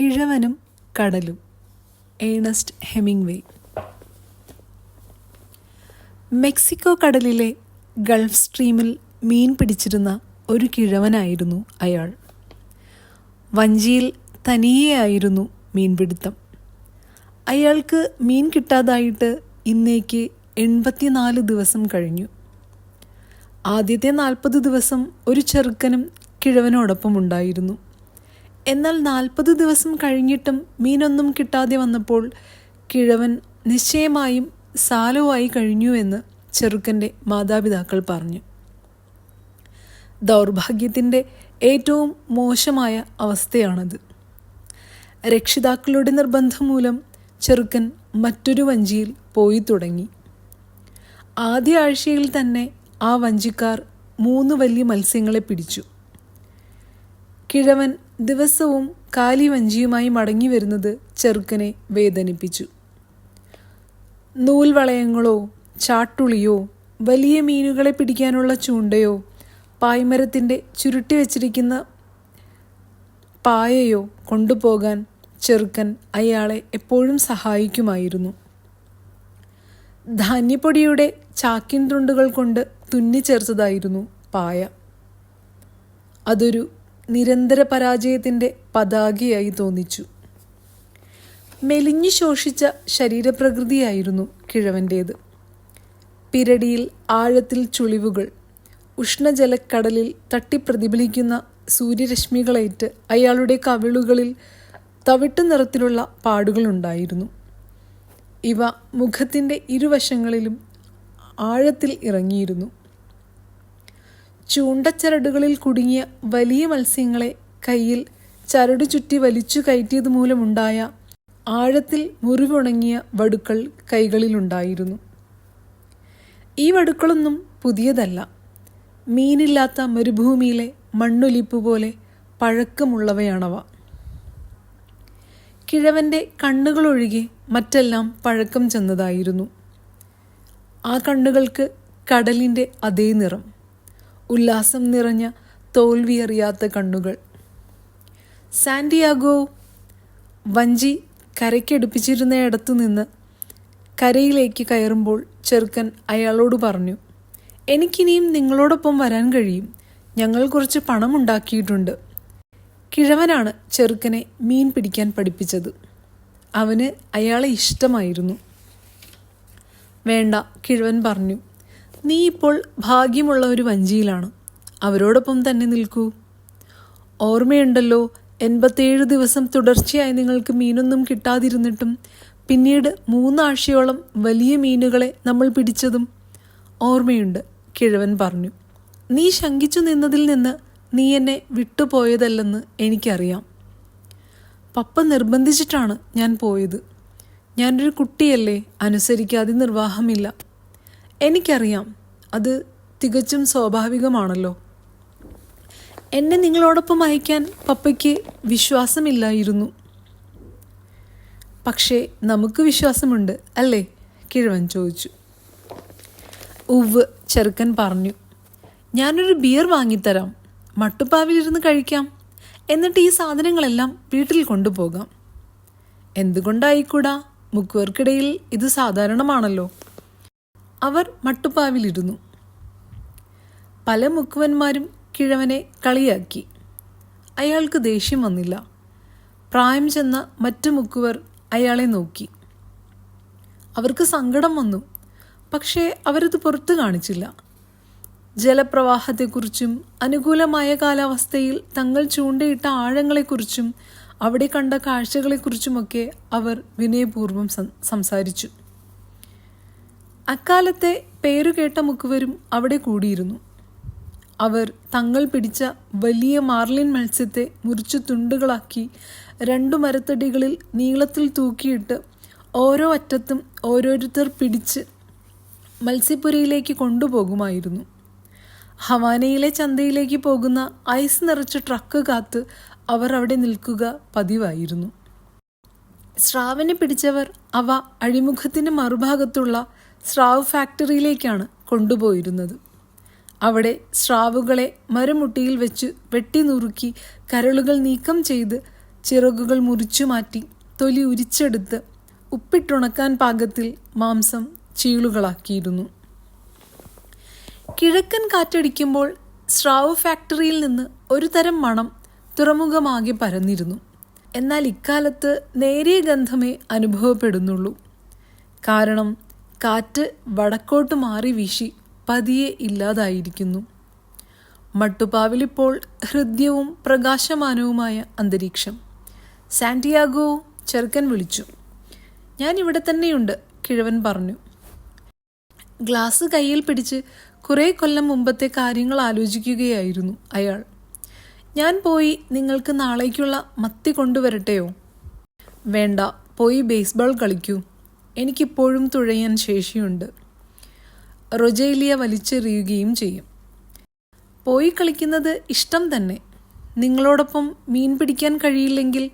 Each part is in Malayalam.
കിഴവനും കടലും. Ernest Hemingway. മെക്സിക്കോ കടലിലെ ഗൾഫ് സ്ട്രീമിൽ മീൻ പിടിച്ചിരുന്ന ഒരു കിഴവനായിരുന്നു അയാൾ. വഞ്ചിയിൽ തനിയെയായിരുന്നു മീൻപിടുത്തം അയാൾക്ക് മീൻ കിട്ടാതായിട്ട് ഇന്നേക്ക് എൺപത്തിനാല് ദിവസം കഴിഞ്ഞു. ആദ്യത്തെ നാൽപ്പത് ദിവസം ഒരു ചെറുക്കനും കിഴവനോടൊപ്പം ഉണ്ടായിരുന്നു. എന്നാൽ നാൽപ്പത് ദിവസം കഴിഞ്ഞിട്ടും മീനൊന്നും കിട്ടാതെ വന്നപ്പോൾ കിഴവൻ നിശ്ചയമായും സാലുവായി കഴിഞ്ഞു എന്ന് ചെറുക്കന്റെ മാതാപിതാക്കൾ പറഞ്ഞു. ദൗർഭാഗ്യത്തിന്റെ ഏറ്റവും മോശമായ അവസ്ഥയാണത്. രക്ഷിതാക്കളുടെ നിർബന്ധം മൂലം ചെറുക്കൻ മറ്റൊരു വഞ്ചിയിൽ പോയി തുടങ്ങി. ആദ്യ ആഴ്ചയിൽ തന്നെ ആ വഞ്ചിക്കാർ മൂന്ന് വലിയ മത്സ്യങ്ങളെ പിടിച്ചു. കിഴവൻ ദിവസവും കാലി വഞ്ചിയുമായി മടങ്ങി വരുന്നത് ചെറുക്കനെ വേദനിപ്പിച്ചു. നൂൽവളയങ്ങളോ ചാട്ടുളിയോ വലിയ മീനുകളെ പിടിക്കാനുള്ള ചൂണ്ടയോ പായ്മരത്തിന്റെ ചുരുട്ടി വച്ചിരിക്കുന്ന പായയോ കൊണ്ടുപോകാൻ ചെറുക്കൻ അയാളെ എപ്പോഴും സഹായിക്കുമായിരുന്നു. ധാന്യപ്പൊടിയുടെ ചാക്കിൻ തുണ്ടുകൾ കൊണ്ട് തുന്നിച്ചേർത്തതായിരുന്നു പായ. അതൊരു നിരന്തര പരാജയത്തിന്റെ പതാകയായി തോന്നിച്ചു. മെലിഞ്ഞു ശോഷിച്ച ശരീരപ്രകൃതിയായിരുന്നു കിഴവന്റേത് പിരടിയിൽ ആഴത്തിൽ ചുളിവുകൾ ഉഷ്ണജലക്കടലിൽ തട്ടിപ്രതിഫലിക്കുന്ന സൂര്യരശ്മികളേറ്റ് അയാളുടെ കവിളുകളിൽ തവിട്ട് നിറത്തിലുള്ള പാടുകളുണ്ടായിരുന്നു. ഇവ മുഖത്തിന്റെ ഇരുവശങ്ങളിലും ആഴത്തിൽ ഇറങ്ങിയിരുന്നു. ചൂണ്ടച്ചരടുകളിൽ കുടുങ്ങിയ വലിയ മത്സ്യങ്ങളെ കയ്യിൽ ചരടു ചുറ്റി വലിച്ചു കയറ്റിയത് മൂലമുണ്ടായ ആഴത്തിൽ മുറിവുണങ്ങിയ വടുക്കൾ കൈകളിലുണ്ടായിരുന്നു. ഈ വടുക്കളൊന്നും പുതിയതല്ല. മീനില്ലാത്ത മരുഭൂമിയിലെ മണ്ണൊലിപ്പ് പോലെ പഴക്കമുള്ളവയാണവ. കിഴവന്റെ കണ്ണുകളൊഴികെ മറ്റെല്ലാം പഴക്കം ചെന്നതായിരുന്നു. ആ കണ്ണുകൾക്ക് കടലിന്റെ അതേ നിറം. ഉല്ലാസം നിറഞ്ഞ തോൽവിയറിയാത്ത കണ്ണുകൾ. സാന്റിയാഗോ വഞ്ചി കരയ്ക്കടുപ്പിച്ചിരുന്നയിടത്തു നിന്ന് കരയിലേക്ക് കയറുമ്പോൾ ചെറുക്കൻ അയാളോട് പറഞ്ഞു എനിക്കിനിയും നിങ്ങളോടൊപ്പം വരാൻ കഴിയും. ഞങ്ങൾ കുറച്ച് പണം ഉണ്ടാക്കിയിട്ടുണ്ട്. കിഴവനാണ് ചെറുക്കനെ മീൻ പിടിക്കാൻ പഠിപ്പിച്ചത്. അവന് അയാളെ ഇഷ്ടമായിരുന്നു. വേണ്ട കിഴവൻ പറഞ്ഞു. നീ ഇപ്പോൾ ഭാഗ്യമുള്ള ഒരു വഞ്ചിയിലാണ്. അവരോടൊപ്പം തന്നെ നിൽക്കൂ. ഓർമ്മയുണ്ടല്ലോ എൺപത്തേഴ് ദിവസം തുടർച്ചയായി നിങ്ങൾക്ക് മീനൊന്നും കിട്ടാതിരുന്നിട്ടും പിന്നീട് മൂന്നാഴ്ചയോളം വലിയ മീനുകളെ നമ്മൾ പിടിച്ചതും. ഓർമ്മയുണ്ട് കിഴവൻ പറഞ്ഞു. നീ ശങ്കിച്ചു നിന്നതിൽ നിന്ന് നീ എന്നെ വിട്ടുപോയതല്ലെന്ന് എനിക്കറിയാം. പപ്പ നിർബന്ധിച്ചിട്ടാണ് ഞാൻ പോയത്. ഞാനൊരു കുട്ടിയല്ലേ അനുസരിക്കാതെ നിർവാഹമില്ല. എനിക്കറിയാം. അത് തികച്ചും സ്വാഭാവികമാണല്ലോ. എന്നെ നിങ്ങളോടൊപ്പം അയക്കാൻ പപ്പയ്ക്ക് വിശ്വാസമില്ലായിരുന്നു. പക്ഷേ നമുക്ക് വിശ്വാസമുണ്ട് അല്ലേ? കിഴവൻ ചോദിച്ചു. ഉവ് ചെറുക്കൻ പറഞ്ഞു. ഞാനൊരു ബിയർ വാങ്ങിത്തരാം. മട്ടുപ്പാവിലിരുന്ന് കഴിക്കാം. എന്നിട്ട് ഈ സാധനങ്ങളെല്ലാം വീട്ടിൽ കൊണ്ടുപോകാം. എന്തുകൊണ്ടായിക്കൂടാ? മുക്കുവർക്കിടയിൽ ഇത് സാധാരണമാണല്ലോ. അവർ മട്ടുപ്പാവിലിരുന്നു. പല മുക്കുവന്മാരും കിഴവനെ കളിയാക്കി. അയാൾക്ക് ദേഷ്യം വന്നില്ല. പ്രായം ചെന്ന മറ്റു മുക്കുവർ അയാളെ നോക്കി. അവർക്ക് സങ്കടം വന്നു. പക്ഷേ അവരത് പുറത്തു കാണിച്ചില്ല. ജലപ്രവാഹത്തെക്കുറിച്ചും അനുകൂലമായ കാലാവസ്ഥയിൽ തങ്ങൾ ചൂണ്ടയിട്ട ആഴങ്ങളെക്കുറിച്ചും അവിടെ കണ്ട കാഴ്ചകളെക്കുറിച്ചുമൊക്കെ അവർ വിനയപൂർവം സംസാരിച്ചു. അക്കാലത്തെ പേരുകേട്ട മുക്കുവരും അവിടെ കൂടിയിരുന്നു. അവർ തങ്ങൾ പിടിച്ച വലിയ മാർലിൻ മത്സ്യത്തെ മുറിച്ചു തുണ്ടുകളാക്കി രണ്ടു മരത്തടികളിൽ നീളത്തിൽ തൂക്കിയിട്ട് ഓരോ അറ്റത്തും ഓരോരുത്തർ പിടിച്ച് മത്സ്യപ്പുരയിലേക്ക് കൊണ്ടുപോകുമായിരുന്നു. ഹവാനയിലെ ചന്തയിലേക്ക് പോകുന്ന ഐസ് നിറച്ച ട്രക്ക് കാത്ത് അവർ അവിടെ നിൽക്കുക പതിവായിരുന്നു. സ്രാവിനെ പിടിച്ചവർ അവ അഴിമുഖത്തിന് മറുഭാഗത്തുള്ള സ്രാവ് ഫാക്ടറിയിലേക്കാണ് കൊണ്ടുപോയിരുന്നത്. അവിടെ സ്രാവുകളെ മരമുട്ടിയിൽ വെച്ച് വെട്ടി നുറുക്കി കരളുകൾ നീക്കം ചെയ്ത് ചിറകുകൾ മുറിച്ചു മാറ്റി തൊലി ഉരിച്ചെടുത്ത് ഉപ്പിട്ടുണക്കാൻ പാകത്തിൽ മാംസം ചീളുകളാക്കിയിരുന്നു. കിഴക്കൻ കാറ്റടിക്കുമ്പോൾ സ്രാവ് ഫാക്ടറിയിൽ നിന്ന് ഒരു തരം മണം തുറമുഖമാകെ പരന്നിരുന്നു. എന്നാൽ ഇക്കാലത്ത് നേരിയ ഗന്ധമേ അനുഭവപ്പെടുന്നുള്ളൂ. കാരണം കാറ്റ് വടക്കോട്ട് മാറി വീശി പതിയെ ഇല്ലാതായിരിക്കുന്നു. മട്ടുപ്പാവിലിപ്പോൾ ഹൃദ്യവും പ്രകാശമാനവുമായ അന്തരീക്ഷം. സാന്റിയാഗോ ചെറുക്കൻ വിളിച്ചു. ഞാൻ ഇവിടെ തന്നെയുണ്ട് കിഴവൻ പറഞ്ഞു. ഗ്ലാസ് കയ്യിൽ പിടിച്ച് കുറേ കൊല്ലം മുമ്പത്തെ കാര്യങ്ങൾ ആലോചിക്കുകയായിരുന്നു അയാൾ. ഞാൻ പോയി നിങ്ങൾക്ക് നാളേക്കുള്ള മത്തി കൊണ്ടുവരട്ടെയോ? വേണ്ട പോയി ബേസ്ബോൾ കളിക്കൂ. എനിക്കിപ്പോഴും തുഴയാൻ ശേഷിയുണ്ട്. റൊജേലിയ വലിച്ചെറിയുകയും ചെയ്യും. പോയി കളിക്കുന്നത് ഇഷ്ടം തന്നെ. നിങ്ങളോടൊപ്പം മീൻ പിടിക്കാൻ കഴിയില്ലെങ്കിൽ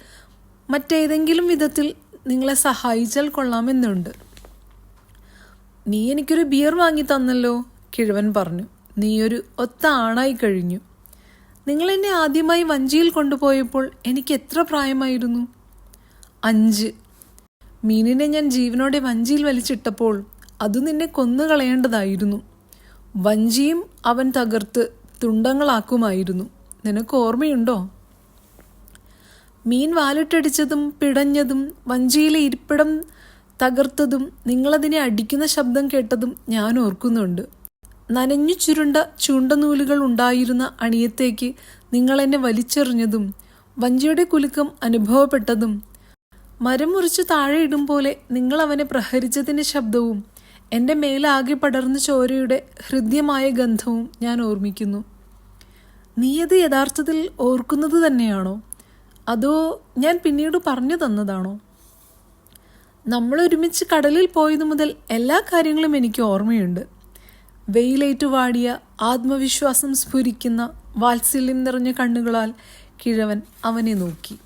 മറ്റേതെങ്കിലും വിധത്തിൽ നിങ്ങളെ സഹായിച്ചാൽ കൊള്ളാമെന്നുണ്ട്. നീ എനിക്കൊരു ബിയർ വാങ്ങി തന്നല്ലോ കിഴവൻ പറഞ്ഞു. നീയൊരു ഒത്ത ആണായി കഴിഞ്ഞു. നിങ്ങൾ എന്നെ ആദ്യമായി വഞ്ചിയിൽ കൊണ്ടുപോയപ്പോൾ എനിക്ക് എത്ര പ്രായമായിരുന്നു? അഞ്ച്. മീനിനെ ഞാൻ ജീവനോടെ വഞ്ചിയിൽ വലിച്ചിട്ടപ്പോൾ അത് നിന്നെ കൊന്നുകളയേണ്ടതായിരുന്നു വഞ്ചിയും അവൻ തകർത്ത് തുണ്ടങ്ങളാക്കുമായിരുന്നു. നിനക്ക് ഓർമ്മയുണ്ടോ? മീൻ വാലിട്ടടിച്ചതും പിടഞ്ഞതും വഞ്ചിയിലെ ഇരിപ്പിടം തകർത്തതും നിങ്ങളതിനെ അടിക്കുന്ന ശബ്ദം കേട്ടതും ഞാൻ ഓർക്കുന്നുണ്ട്. നനഞ്ഞു ചുരുണ്ട ചൂണ്ടനൂലുകൾ ഉണ്ടായിരുന്ന അണിയത്തേക്ക് നിങ്ങളെന്നെ വലിച്ചെറിഞ്ഞതും വഞ്ചിയുടെ കുലുക്കം അനുഭവപ്പെട്ടതും മരം മുറിച്ച് താഴെ ഇടും പോലെ നിങ്ങൾ അവനെ പ്രഹരിച്ചതിന്റെ ശബ്ദവും എന്റെ മേലാകെ പടർന്ന ചോരയുടെ ഹൃദ്യമായ ഗന്ധവും ഞാൻ ഓർമ്മിക്കുന്നു. നീയത് യഥാർത്ഥത്തിൽ ഓർക്കുന്നത് തന്നെയാണോ? അതോ ഞാൻ പിന്നീട് പറഞ്ഞു തന്നതാണോ? നമ്മൾ ഒരുമിച്ച് കടലിൽ പോയതു മുതൽ എല്ലാ കാര്യങ്ങളും എനിക്ക് ഓർമ്മയുണ്ട്. വെയിലേറ്റു വാടിയ ആത്മവിശ്വാസം സ്ഫുരിക്കുന്ന വാത്സല്യം നിറഞ്ഞ കണ്ണുകളാൽ കിഴവൻ അവനെ നോക്കി.